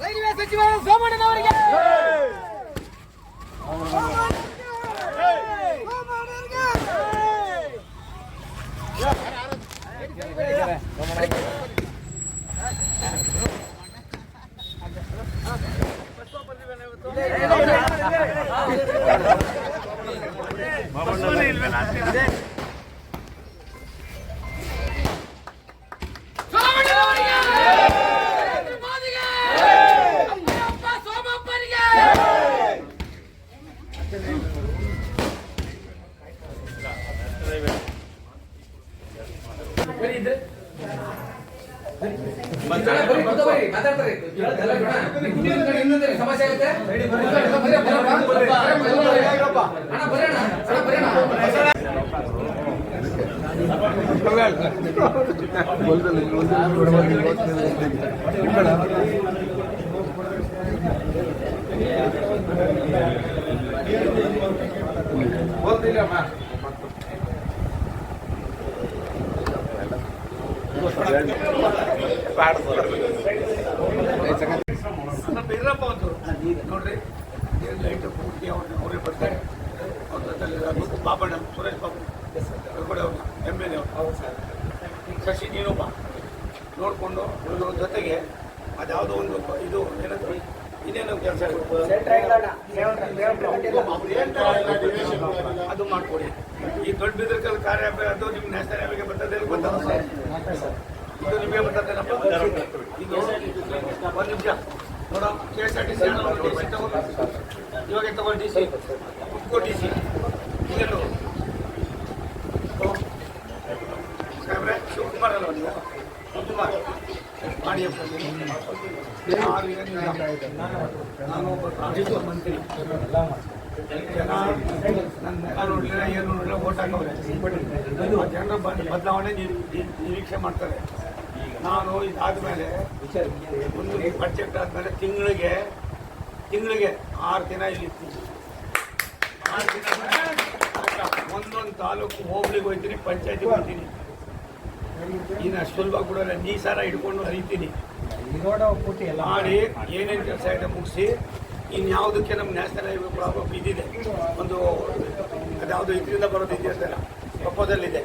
Railway ಸಚಿವ ಸೋಮಣ್ಣನವರಿಗೆ ಸೋಮಣ್ಣನವರಿಗೆ ಸಮಸ್ಯೆ ಆಗುತ್ತೆ ಓದಿಲ್ಲಮ್ಮ Gracias. ಸ್ವಲ್ಪ ಇರಪ್ಪ ಒಂದು ನೋಡ್ರಿ ಲೈಟ್ ಪೂರ್ತಿ ಅವ್ರನ್ನ ಅವರೇ ಬರ್ತಾರೆ ಅವ್ರ ಅದು ಬಾಬಣ್ಣ ಸುರೇಶ್ ಬಾಬು ಎ ಶಶಿ ನೀನೊಬ್ಬ ನೋಡಿಕೊಂಡು ಇವ್ರ ಜೊತೆಗೆ ಅದ್ಯಾವುದೋ ಒಂದು ಇದು ಏನಂತ ಇನ್ನೇನು ಕೆಲಸ ಅದು ಮಾಡ್ಕೊಡಿ. ಈ ದೊಡ್ಡ ಬಿದ್ರಕಲ್ ಕಾರ್ಯ ಅದು ನಿಮ್ಮ ನ್ಯಾಷನಲ್ ಹೈವೇಗೆ ಬರ್ತದೆ ಗೊತ್ತಾಗ ಇದು ನಿಮಗೆ ಇದು ಒಂದು ನಿಮಿಷ. ನೋಡ K S R T C ಇವಾಗ ತಗೊಂಡು ಡಿ ಸಿ? ಉಪ್ಕೋ ಡಿ ಸಿ. ಶಿವಕುಮಾರ್ ನೀವು? ಶಿವಕುಮಾರ್. ಮಾಡಿ. ನಾನು ಒಬ್ಬ ಮಂತ್ರಿ. ಜನ ನನ್ನ ನೋಡಲಿಲ್ಲ, ಏನು ನೋಡಲಿಲ್ಲ ಓಟ್ ಹಾಕೋರೆ ಜನರ ಬದಲಾವಣೆ ನಿರೀ- ನಿರೀ- ನಿರೀಕ್ಷೆ ಮಾಡ್ತಾರೆ. ನಾನು ಇದಾದ್ಮೇಲೆ ಒಂದು ಬಜೆಟ್ ಆದ್ಮೇಲೆ ತಿಂಗಳಿಗೆ ತಿಂಗಳಿಗೆ ಆರು ದಿನ ಇಲ್ಲಿ. ಆರು ದಿನ ಒಂದೊಂದು ತಾಲೂಕು ಹೋಗ್ಲಿಕ್ಕೆ ಹೋಗ್ತೀನಿ, ಪಂಚಾಯತಿಗೆ ಹೋಗ್ತೀನಿ. ಇನ್ನು ಸುಲಭ ಕೂಡ ನೀ ಸಾರ ಹಿಡ್ಕೊಂಡು ಹರಿತೀನಿ. ಮಾಡಿ ಏನೇನು ಕೆಲಸ ಇದೆ ಮುಗಿಸಿ ಇನ್ಯಾವುದಕ್ಕೆ ನಮ್ಮ ನ್ಯಾಷನಲ್ ಹೈವೇ ಪ್ರಾಬ್ಲಮ್ ಇದಿದೆ. ಒಂದು ಅದ್ಯಾವುದು ಇದರಿಂದ ಬರೋದು ಇದೆಯಲ್ಲ ಪ್ರಪೋಸಲ್ ಇದೆ.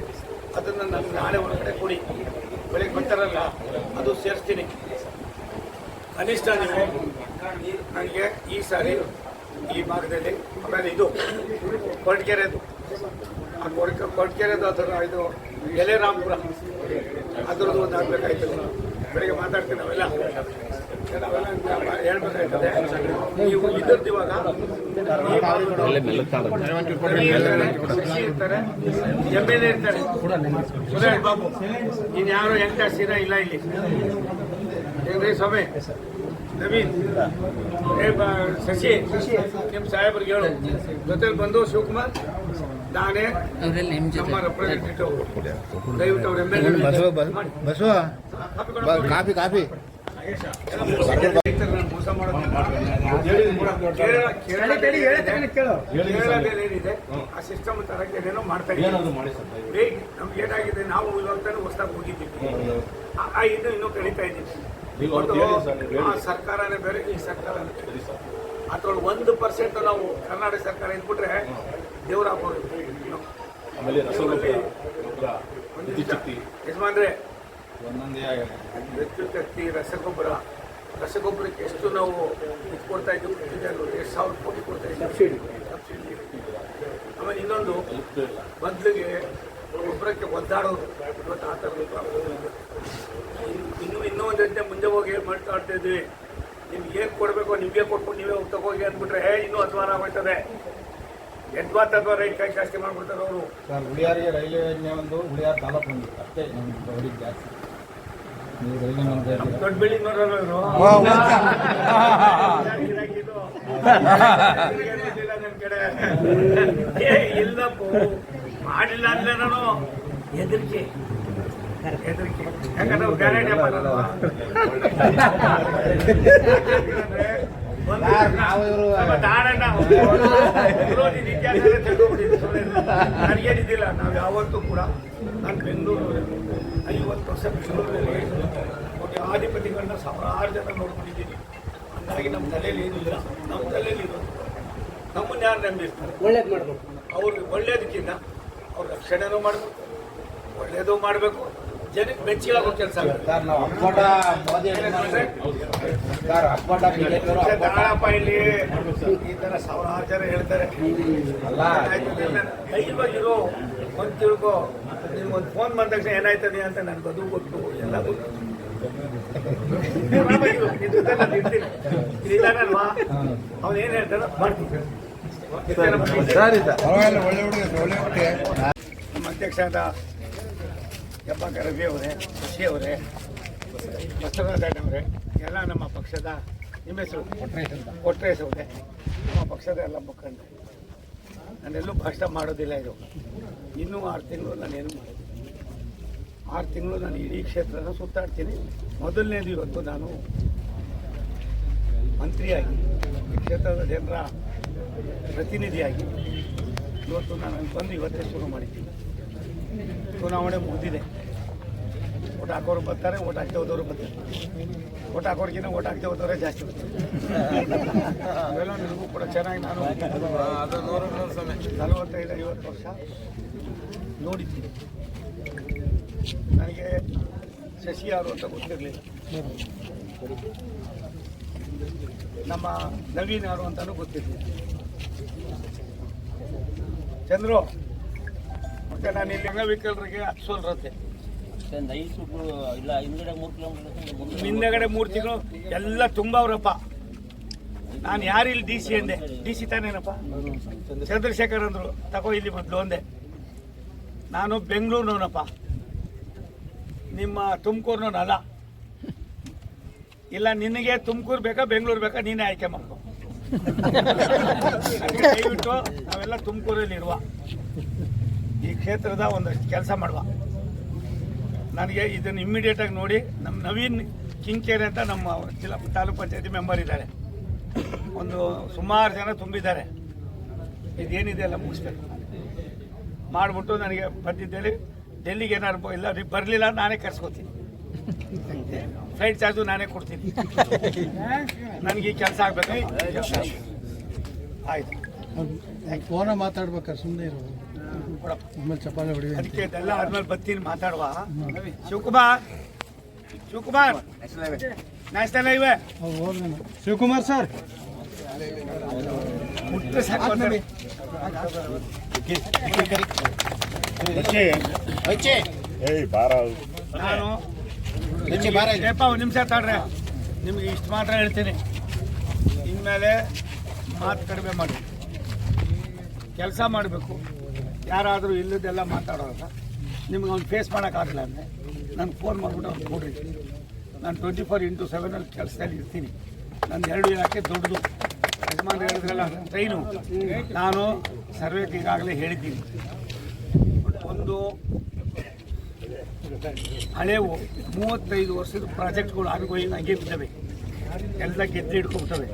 ಅದನ್ನು ನಮ್ಗೆ ನಾಳೆ ಒಳಗಡೆ ಕೊಡಿ. ಬೆಳಗ್ಗೆ ಬರ್ತಾರಲ್ಲ ಅದು ಸೇರಿಸ್ತೀನಿ. ಕನಿಷ್ಠ ನೀವು ನನಗೆ ಈ ಸಾರಿ, ಈ ಭಾಗದಲ್ಲಿ, ಆಮೇಲೆ ಇದು, ಕೊರಟಗೆರೆದು. ಆ ಕೊರಟ, ಕೊರಟಗೆರೆದು ಅದರ ಇದು, ಎಲೆರಾಮ್ಪುರ. ಅದರದ್ದು ಒಂದು ಆಗಬೇಕಾಯ್ತು. ಬೆಳಿಗ್ಗೆ ಮಾತಾಡ್ತೀನಿ ನಾವೆಲ್ಲ. ನಾವೆಲ್ಲ ಹೇಳ್ಬೇಕಾಯ್ತದೆ ನೀವು ಹೆಂಗಸಿರ ಇಲ್ಲ ಇಲ್ಲಿ ಏನ್ರಿ ನವೀನ್ ಶಶಿ ನಿಮ್ಮ ಸಾಹೇಬ್ರಿಗೆ ಹೇಳು ಜೊತೆಲಿ ಬಂದು ಶಿವಕುಮಾರ್ ನಮ್ಮ ರೆಪ್ರೆಸೆಂಟೇಟಿವ್ ಕಾಫಿ ಕಾಫಿ. ಮೋಸ ಮಾಡೋದು ಕೇರಳ ಕೇರಳದಲ್ಲಿ ಕೇರಳದಲ್ಲಿ ಏನಿದೆ ಆ ಸಿಸ್ಟಮ್ ತರಕ್ಕೆ ಏನೇನೋ ಮಾಡ್ತಾ ಇದ್ದೀವಿ ನಮ್ಗೆ ಏನಾಗಿದೆ ನಾವು ಇವಾಗ ಹೊಸದಾಗಿ ಹೋಗಿದ್ದೀವಿ ಆ- ಇದು ಇನ್ನೂ ಕಳೀತಾ ಇದ್ದೀವಿ ಸರ್ಕಾರನೇ ಬೇರೆ ಈ ಸರ್ಕಾರನೇ ಬೇರೆ ಅದ್ರೊಳಗೆ ಒಂದು ಪರ್ಸೆಂಟ್ ನಾವು ಕರ್ನಾಟಕ ಸರ್ಕಾರ ಇದ್ಬಿಟ್ರೆ ಆಮೇಲೆ ರಸಗೊಬ್ಬರ, ಗೊಬ್ಬರ ವಿದ್ಯುಚ್ಛಕ್ತಿ ಯಜಮಾನ್ರೆ ಒಂದೊಂದೇ ಆಗಿದೆ ವಿದ್ಯುತ್ ರಸಗೊಬ್ಬರ ರಸಗೊಬ್ಬರಕ್ಕೆ ಎಷ್ಟು ನಾವು ಇದು ಕೊಡ್ತಾ ಇದ್ದೀವಿ? ಎಷ್ಟು ಸಾವಿರ ಕೋಟಿ ಕೊಡ್ತಾ ಇದ್ದೀವಿ. ಸಬ್ಸಿಡಿ. ಸಬ್ಸಿಡಿ. ಆಮೇಲೆ ಇನ್ನೊಂದು ಮೊದಲಿಗೆ ಗೊಬ್ಬರಕ್ಕೆ ಒದ್ದಾಡೋದು. ಇವತ್ತು ಆ ಥರದ ಪ್ರಾಬ್ಲಮ್ ಇನ್ನು- ಇನ್ನು ಒಂದು ಜೊತೆ ಮುಂದೆ ಹೋಗಿ ಏನು ಮಾಡ್ತಾ ಇದ್ವಿ ನಿಮ್ಗೆ ಏನು ಕೊಡಬೇಕು ನಿಮಗೆ ಕೊಟ್ಬಿಟ್ಟು ನೀವೇ ಹೋಗಿ ತಗೋಗಿ ಅಂದ್ಬಿಟ್ರೆ ಹೇ ಇನ್ನೂ ಅಧ್ವಾನ ಆಗ್ಬಿಡ್ತದೆ ಎದ್ವಾ ತಗೋ ರೈಟ್ ಕೈ ಜಾಸ್ತಿ ಮಾಡ್ಬಿಡ್ತಾರೆ ಅವರು. ಸರ್ ಉಳಿಯಾರಿಗೆ ರೈಲ್ವೆ ಯೋಜನೆ ಒಂದು ಉಳಿಯಾರ ತಾಲೂಕು ಒಂದು. ಅಷ್ಟೇ ನಮ್ಮ ಜಾಸ್ತಿ ನೀವು ರೈಲ್ವೆ ಮಂತ್ರಿ ಆಗಿದ್ದೀರಾ? ದೊಡ್ಡ ಬಿಲ್ಡಿಂಗ್ ನೋಡೋರು ಇಲ್ಲಪ್ಪ. ಮಾಡಿಲ್ಲ ಅಂದ್ರೆ ನಾನು ಹೆದರಿಕೆ. ಹೆದರಿಕೆ. ಯಾಕಂದ್ರೆ ಗ್ಯಾರಂಟಿ ನನಗೇನಿದ್ದಿಲ್ಲ ನಾವು ಯಾವತ್ತೂ ಕೂಡ. ನಾನು ಬೆಂಗಳೂರು ಐವತ್ತು ವರ್ಷ ಬೆಂಗಳೂರಲ್ಲಿ ಅವ್ರಿಗೆ ಆಧಿಪತಿಗಳನ್ನ ಸಾವಿರಾರು ಜನ ನೋಡ್ಕೊಂಡಿದ್ದೀನಿ. ಹಂಗಾಗಿ ನಮ್ಮ ತಲೆಯಲ್ಲಿ ಏನು ಇಲ್ಲ ನಮ್ಮ ತಲೆಯಲ್ಲಿ ಇರೋದು. ನಮ್ಮನ್ನ ಯಾರು ನಂಬಿರ್ತಾರೆ? ಒಳ್ಳೇದು ಮಾಡಬೇಕು. ಅವ್ರಿಗೆ ಒಳ್ಳೇದಕ್ಕಿಂತ ಅವ್ರ ರಕ್ಷಣೆನೂ ಮಾಡಬೇಕು. ಒಳ್ಳೆಯದು ಮಾಡಬೇಕು. ಜನಕ್ಕೆ ಮೆಚ್ಚಿಯಾಗೋ ಕೆಲಸ ಸರ್ ನಾವು ಅಪ್ಪಟ ಮೋದಿ ಸರ್ ಅಪ್ಪಟ ಅಪ್ಪಟ ಇಲ್ಲಿ ಈ ತರ ಸಾವಿರಾರು ಜನ ಹೇಳ್ತಾರೆ. ಅಲ್ಲ. ಧೈರ್ಯವಾಗಿರು ಒಂದು ತಿಳ್ಕೊ. ನಿಮ್ಗೆ ಒಂದು ಫೋನ್ ಬಂದ ತಕ್ಷಣ ಏನಾಯ್ತದೆ ಅಂತ ನನ್ಗೆ ಅದು ಗೊತ್ತು ಎಲ್ಲ ಗೊತ್ತು. ಆರಾಮಾಗಿರು, ನಿನ್ ಜೊತೆ ನಾನು ಇರ್ತೀನಿ. ಇಲ್ಲಿ ಇದ್ದಾನಲ್ವಾ ಅವ್ನು ಏನು ಹೇಳ್ತಾನೋ ಮಾಡ್ತೀನಿ. ಸರಿ ಸರ್. ಪರವಾಗಿಲ್ಲ ಒಳ್ಳೆ ಹುಡುಗ ಒಳ್ಳೆ ಹುಡುಗ ನಮ್ಮ ಅಧ್ಯಕ್ಷರಾದ ಹೆಬ್ಬಾಕ ರವಿ ಅವರೇ, ಶಶಿ ಅವರೇ ಬಸವರಾಜ ಎಲ್ಲ ನಮ್ಮ ಪಕ್ಷದ ನಿಮ್ಮ ಹೆಸರು? ಕೊಟ್ರೇಶ್ ಅವರೇ. ನಮ್ಮ ಪಕ್ಷದ ಎಲ್ಲ ಮುಖಂಡರು. ನಾನೆಲ್ಲೂ ಭಾಷಣ ಮಾಡೋದಿಲ್ಲ ಇದು. ಇನ್ನೂ ಆರು ತಿಂಗಳು ನಾನೇನು ಮಾಡೋದಿಲ್ಲ. ಆರು ತಿಂಗಳು ನಾನು ಇಡೀ ಕ್ಷೇತ್ರನ ಸುತ್ತಾಡ್ತೀನಿ. ಮೊದಲನೇದು ಇವತ್ತು ನಾನು ಮಂತ್ರಿಯಾಗಿ ಕ್ಷೇತ್ರದ ಜನರ ಪ್ರತಿನಿಧಿಯಾಗಿ ಇವತ್ತು ನಾನು ಬಂದು ಇವತ್ತೇ ಶುರು ಮಾಡಿದ್ದೀನಿ. ಚುನಾವಣೆ ಮುಗಿದಿದೆ. ಓಟ್ ಹಾಕೋರು ಬರ್ತಾರೆ ಓಟ್ ಹಾಕ್ತಾ ಹೋದವರು ಬರ್ತಾರೆ. ಓಟ್ ಹಾಕೋರ್ಗಿಂತ ಓಟ್ ಹಾಕ್ತಾ ಹೋದವರೇ ಜಾಸ್ತಿ ಅವೆಲ್ಲ ನಿಮಗೂ ಕೂಡ ಚೆನ್ನಾಗಿ ನಾನು ನಲವತ್ತೈದು, ಐವತ್ತು ವರ್ಷ ನೋಡಿದ್ದೀನಿ. ನನಗೆ ಶಶಿ ಯಾರು ಅಂತ ಗೊತ್ತಿರಲಿಲ್ಲ. ನಮ್ಮ ನವೀನ್ ಯಾರು ಅಂತಲೂ ಗೊತ್ತಿರಲಿಲ್ಲ. ಚಂದ್ರು ಮತ್ತೆ ನಾನು ಇಲ್ಲಿ ಅಂಗವಿಕಲರಿಗೆ ಹತ್ಸೋಲ್ ರತೆ ಇಲ್ಲ ಹಿಂದ್ಗಡೆ ಮೂರು ಹಿಂದೆಗಡೆ ಮೂರು ತಿಂಗಳು, ಎಲ್ಲ ತುಂಬ ಅವರಪ್ಪ ನಾನು ಯಾರು ಇಲ್ಲಿ ಡಿ ಸಿ ಅಂದೆ? ಡಿ ಸಿ ತಾನೇನಪ್ಪ ಚಂದ್ರಶೇಖರ್ ಅಂದ್ರು. ತಗೋ ಇಲ್ಲಿ ಮೊದಲು ಅಂದೆ. ನಾನು ಬೆಂಗಳೂರಿನವನಪ್ಪ. ನಿಮ್ಮ ತುಮಕೂರಿನವನಲ್ಲ ಇಲ್ಲ, ನಿನಗೆ ತುಮಕೂರು ಬೇಕಾ, ಬೆಂಗಳೂರು ಬೇಕಾ, ನೀನೇ ಆಯ್ಕೆ ಮಾಡ್ಕೊ. ದಯವಿಟ್ಟು ನಾವೆಲ್ಲ ತುಮಕೂರಲ್ಲಿ ಇರುವ ಈ ಕ್ಷೇತ್ರದ ಒಂದಷ್ಟು ಕೆಲಸ ಮಾಡುವ. ನನಗೆ ಇದನ್ನು ಇಮ್ಮಿಡಿಯೇಟಾಗಿ ನೋಡಿ ನಮ್ಮ ನವೀನ್ ಕಿಂಕೇರಿ ಅಂತ ನಮ್ಮ ಜಿಲ್ಲಾ ತಾಲೂಕ್ ಪಂಚಾಯತಿ ಮೆಂಬರ್ ಇದ್ದಾರೆ. ಒಂದು ಸುಮಾರು ಜನ ತುಂಬಿದ್ದಾರೆ. ಇದೇನಿದೆ ಎಲ್ಲ ಮುಗಿಸ್ಬೇಕು. ಮಾಡಿಬಿಟ್ಟು ನನಗೆ ಬಂದಿದ್ದೇಳಿ ಡೆಲ್ಲಿಗೆ ಏನಾರು ಇಲ್ಲ ಬರಲಿಲ್ಲ ನಾನೇ ಕರ್ಸ್ಕೊತೀನಿ. ಫ್ಲೈಟ್ ಚಾರ್ಜು ನಾನೇ ಕೊಡ್ತೀನಿ. ನನಗೆ ಈ ಕೆಲಸ ಆಗ್ಬೇಕು. ಆಯ್ತು. ಫೋನ ಮಾತಾಡ್ಬೇಕಾರೆ ಸುಮ್ಮನೆ ಇರು ಅದಕ್ಕೆ ಇದೆಲ್ಲ ಆದ್ಮೇಲೆ ಬರ್ತೀನಿ ಮಾತಾಡುವ. Shivakumar Shivakumar. National highway Shivakumar sir ಮುಟ್ಟ ಸಾಕು ಅಂತಾರೆ. ನಾನು ಏಪ್ಪ ಒಂದು ನಿಮಿಷ ತಾಡ್ರೆ. ನಿಮ್ಗೆ ಇಷ್ಟು ಮಾತ್ರ ಹೇಳ್ತೀನಿ. ಇನ್ಮೇಲೆ ಮಾತು ಕಡಿಮೆ ಮಾಡಿ. ಕೆಲಸ ಮಾಡಬೇಕು. ಯಾರಾದರೂ ಇಲ್ಲದೆಲ್ಲ ಮಾತಾಡೋವಾಗ ನಿಮ್ಗೆ ಅವ್ನು ಫೇಸ್ ಮಾಡೋಕ್ಕಾಗಲ್ಲ ಅಂದರೆ ನಾನು ಫೋನ್ ಮಾಡಿಬಿಟ್ಟು ಅವ್ನು ಕೊಡ್ರಿ ನಾನು ಟ್ವೆಂಟಿ ಫೋರ್ ಇಂಟು ಸೆವೆನಲ್ಲಿ ಕೆಲಸದಲ್ಲಿ ಇರ್ತೀನಿ. ನನ್ನ ಎರಡು ಇಲಾಖೆ ದೊಡ್ಡದು. ಯಜಮಾನ್ ಹೇಳಿದ್ರಲ್ಲ ಟ್ರೈನು ನಾನು ಸರ್ವೇಗೆ ಈಗಾಗಲೇ ಹೇಳಿದ್ದೀನಿ. ಒಂದು ಹಳೆವು ಮೂವತ್ತೈದು ವರ್ಷದ ಪ್ರಾಜೆಕ್ಟ್ಗಳು ಆಗಿ ಹಂಗೆ ಬಿದ್ದವೆ ಎಲ್ಲ ಗೆದ್ದು ಹಿಡ್ಕೊಬಿಟ್ಟವೆ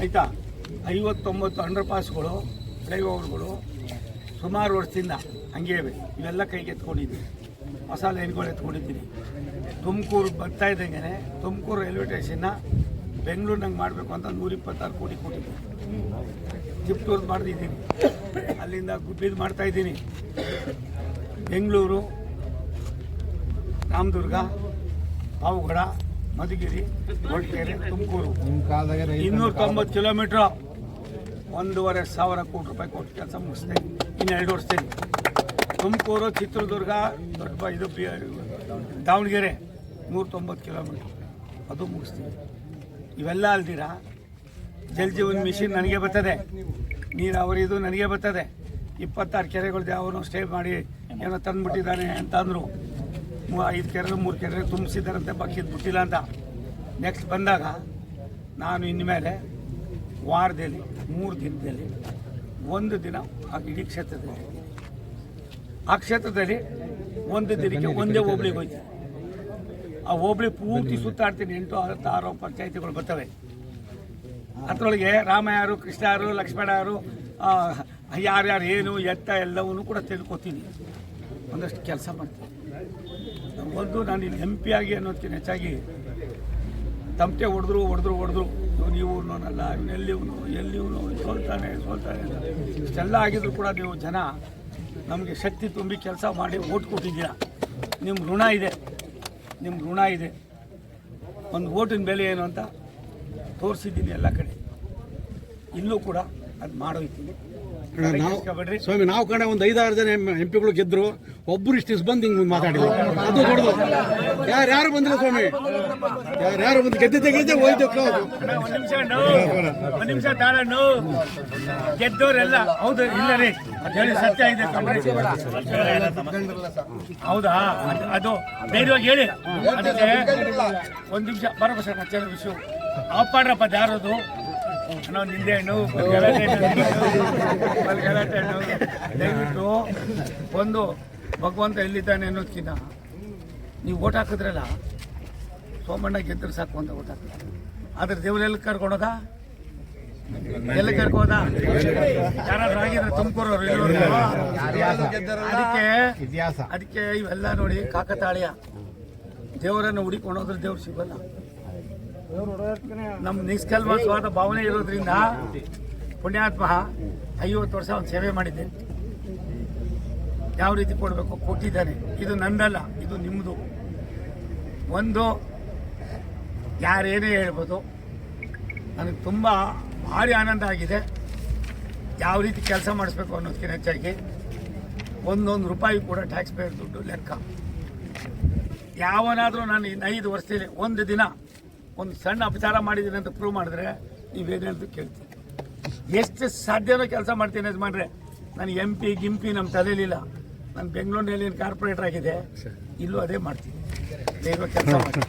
ಆಯಿತಾ? ಐವತ್ತೊಂಬತ್ತು ಅಂಡರ್ ಪಾಸ್ಗಳು ಫ್ಲೈಓವರ್ಗಳು ಸುಮಾರು ವರ್ಷದಿಂದ ಹಂಗೆ ಇವೆ. ಇವೆಲ್ಲ ಕೈಗೆ ಎತ್ಕೊಂಡಿದ್ದೀನಿ. ಹೊಸ ಲೈನ್ಗಳು ಎತ್ಕೊಂಡಿದ್ದೀನಿ. ತುಮಕೂರು ಬರ್ತಾ ಇದ್ದಂಗೆ ತುಮಕೂರು ರೈಲ್ವೆ ಸ್ಟೇಷನ್ನ ಬೆಂಗಳೂರಿನಂಗೆ ಮಾಡಬೇಕು ಅಂತ ನೂರಿಪ್ಪತ್ತಾರು ಕೋಟಿ ಕೊಟ್ಟಿದ್ದೀನಿ ಚಿಪ್ಟೂರ್ದು ಮಾಡಿದ್ದೀನಿ ಅಲ್ಲಿಂದ ಗುಬ್ಬಿದು ಮಾಡ್ತಾ ಇದ್ದೀನಿ. ಬೆಂಗಳೂರು ರಾಮದುರ್ಗ ಪಾವುಗಡ ಮಧುಗಿರಿ ಹೊಳಕೆರೆ ತುಮಕೂರು. ಇನ್ನೂರ ತೊಂಬತ್ತು ಕಿಲೋಮೀಟ್ರ್ ಒಂದೂವರೆ ಸಾವಿರ ಕೋಟಿ ರೂಪಾಯಿ ಕೊಟ್ಟು ಕೆಲಸ ಮುಗಿಸ್ತೇನೆ ಇನ್ನು ಎರಡು ವರ್ಷದಲ್ಲಿ ತುಮಕೂರು, ಚಿತ್ರದುರ್ಗ ದೊಡ್ಡ ಇದು ದಾವಣಗೆರೆ ನೂರ ತೊಂಬತ್ತು ಕಿಲೋಮೀಟ್ರ್ ಅದು ಮುಗಿಸ್ತೀವಿ ಇವೆಲ್ಲ ಅಲ್ದಿರ? ಜಲ್ ಜೀವನ್ ಮಿಷಿನ್ ನನಗೆ ಬರ್ತದೆ. ನೀರಾವರಿದು ನನಗೆ ಬರ್ತದೆ. ಇಪ್ಪತ್ತಾರು ಕೆರೆಗಳ್ದು ಯಾವನೋ ಸ್ಟೇ ಮಾಡಿ ಏನೋ ತಂದುಬಿಟ್ಟಿದ್ದಾನೆ ಅಂತ ಅಂದರು. ಐದು ಕೆರೆ ಮೂರು ಕೆರೆ ತುಂಬಿಸಿದಾರಂತೆ ಬಾಕಿದ್ ಬಿಟ್ಟಿಲ್ಲ ಅಂತ. ನೆಕ್ಸ್ಟ್ ಬಂದಾಗ ನಾನು ಇನ್ಮೇಲೆ ವಾರದಲ್ಲಿ, ಮೂರು ದಿನದಲ್ಲಿ ಒಂದು ದಿನ ಆ ಇಡೀ ಕ್ಷೇತ್ರದಲ್ಲಿ. ಆ ಕ್ಷೇತ್ರದಲ್ಲಿ ಒಂದು ದಿನಕ್ಕೆ ಒಂದೇ ಹೋಬಳಿಗೆ ಹೋಯ್ತು. ಆ ಹೋಬಳಿ ಪೂರ್ತಿ ಸುತ್ತಾಡ್ತೀನಿ. ಎಂಟು ಹತ್ತು ಆರು ಪಂಚಾಯತಿಗಳು ಬರ್ತವೆ. ಅದರೊಳಗೆ ರಾಮ ಯಾರು ಕೃಷ್ಣ ಯಾರು ಯಾರ್ಯಾರು ಏನು, ಎತ್ತ ಎಲ್ಲವನ್ನೂ ಕೂಡ ತಿಳ್ಕೊತೀನಿ ಒಂದಷ್ಟು ಕೆಲಸ ಮಾಡ್ತೀನಿ. ಒಂದು ನಾನು ಇಲ್ಲಿ ಎಂ ಪಿ ಆಗಿ ಅನ್ನೋದಕ್ಕಿಂತ ಹೆಚ್ಚಾಗಿ ತಮಟೆ ಹೊಡೆದ್ರು ಹೊಡೆದ್ರು ಹೊಡೆದ್ರು. ಇವನು ಇವನಲ್ಲ ಇವನು ಎಲ್ಲಿ ಇವನು, ಎಲ್ಲಿ ಸೋಲ್ತಾನೆ ಸೋಲ್ತಾನೆ ಇಷ್ಟೆಲ್ಲ ಆಗಿದ್ರು ಕೂಡ ನೀವು ಜನ ನಮಗೆ ಶಕ್ತಿ ತುಂಬಿ ಕೆಲಸ ಮಾಡಿ ಓಟ್ ಕೊಟ್ಟಿದ್ದೀರಾ. ನಿಮ್ಮ ಋಣ ಇದೆ. ನಿಮ್ಮ ಋಣ ಇದೆ. ಒಂದು ಓಟಿನ ಬೆಲೆ ಏನು ಅಂತ ತೋರಿಸಿದ್ದೀನಿ ಎಲ್ಲ ಕಡೆ. ಇಲ್ಲೂ ಕೂಡ ಅದು ಮಾಡೋಯ್ತೀನಿ ನಾವು ಸ್ವಾಮಿ ನಾವು ಕಣ ಒಂದು ಐದಾರು ಜನ ಎಂ ಪಿಗಳು ಗೆದ್ರು. ಒಬ್ಬರು ಇಷ್ಟು ಬಂದು ಹಿಂಗೆ ಮಾತಾಡಿದ್ರು. ಅದು ದೊಡ್ಡದು. ಯಾರು ಯಾರು ಬಂದ್ರು ಸ್ವಾಮಿ? ಯಾರು ಯಾರು ಬಂದು ಗೆದ್ದಿದ್ದೆ ಗೆದ್ದೆ ಹೋಯ್ತು ನಿಮಿಷ ಒಂದು ನಿಮಿಷ ತಾಳಣ್ಣು. ಗೆದ್ದವರೆಲ್ಲ ಹೌದು ಇಲ್ಲ ರೀ. ಹೇಳಿ ಸತ್ಯ ಇದೆ. ಹೌದಾ? ಅದು- ಧೈರ್ಯವಾಗಿ ಹೇಳಿ. ಅದಕ್ಕೆ ಒಂದು ನಿಮಿಷ ಬರಬ ಸರ್ ವಿಷಯ ಆಫ್ ಮಾಡ್ರಪ್ಪ ಯಾರದು ಅನ್ನೋ ನಿಂದೆ ಹಣ್ಣು ಗಲಾಟೆ ಹಣ್ಣು, ಗಲಾಟೆ ಹಣ್ಣು ದಯವಿಟ್ಟು ಒಂದು ಭಗವಂತ ಎಲ್ಲಿದ್ದಾನೆ ಅನ್ನೋದ್ಕಿಂತ ನೀವು ಓಟ್ ಹಾಕಿದ್ರಲ್ಲ ಸೋಮಣ್ಣ ಗೆದ್ದರೆ ಸಾಕು ಅಂತ ಓಟ್ ಹಾಕಿದ್ರೆ. ಆದ್ರೆ ದೇವರೆಲ್ಲ ಕರ್ಕೊಂಡೋದ? ಎಲ್ಲಿ ಕರ್ಕೋದ ಯಾರಾದ್ರೂ ಆಗಿದ್ರೆ ತುಮಕೂರವ್ರು ಇಲ್ಲಿವರೆಗೂ? ಅದಕ್ಕೆ ಅದಕ್ಕೆ ಇವೆಲ್ಲ ನೋಡಿ ಕಾಕತಾಳೀಯ. ದೇವರನ್ನು ಹುಡಿಕೊಂಡೋದ್ರೆ ದೇವ್ರು ಸಿಗಲ್ಲ. ನಮ್ಮ ನಿಷ್ಕಲ್ಮಸವಾದ ಭಾವನೆ ಇರೋದ್ರಿಂದ ಪುಣ್ಯಾತ್ಮ ಐವತ್ತು ವರ್ಷ ಒಂದು ಸೇವೆ ಮಾಡಿದ್ದೆ. ಯಾವ ರೀತಿ ಕೊಡಬೇಕು? ಕೊಟ್ಟಿದ್ದಾನೆ. ಇದು ನಂದಲ್ಲ, ಇದು ನಿಮ್ಮದು ಒಂದು, ಯಾರೇನೇ ಹೇಳ್ಬೋದು, ನನಗೆ ತುಂಬ ಭಾರಿ ಆನಂದ ಆಗಿದೆ. ಯಾವ ರೀತಿ ಕೆಲಸ ಮಾಡಿಸ್ಬೇಕು ಅನ್ನೋದಕ್ಕಿಂತ ಹೆಚ್ಚಾಗಿ ಒಂದೊಂದು ರೂಪಾಯಿ ಕೂಡ ಟ್ಯಾಕ್ಸ್ ಪೇಯರ್ ದುಡ್ಡು ಲೆಕ್ಕ. ಯಾವನಾದರೂ ನಾನು ಐದು ವರ್ಷದಲ್ಲಿ, ಒಂದು ದಿನ ಒಂದು ಸಣ್ಣ ಅಪಚಾರ ಮಾಡಿದ್ದೀನಿ ಅಂತ ಪ್ರೂವ್ ಮಾಡಿದ್ರೆ ನೀವೇನಂತ ಕೇಳ್ತೀನಿ. ಎಷ್ಟು ಸಾಧ್ಯನೋ ಕೆಲಸ ಮಾಡ್ತೀನಿ ಯಜಮಾನ್ರೆ. ನಾನು ಎಂ ಪಿ ಗಿಂಪಿ ನಮ್ಮ ತಲೆಯಲ್ಲಿಲ್ಲ ನಾನು ಬೆಂಗಳೂರಿನಲ್ಲಿ ಕಾರ್ಪೊರೇಟರ್ ಆಗಿದೆ, ಇಲ್ಲೂ ಅದೇ ಮಾಡ್ತೀನಿ. ಕೆಲಸ ಮಾಡಿ.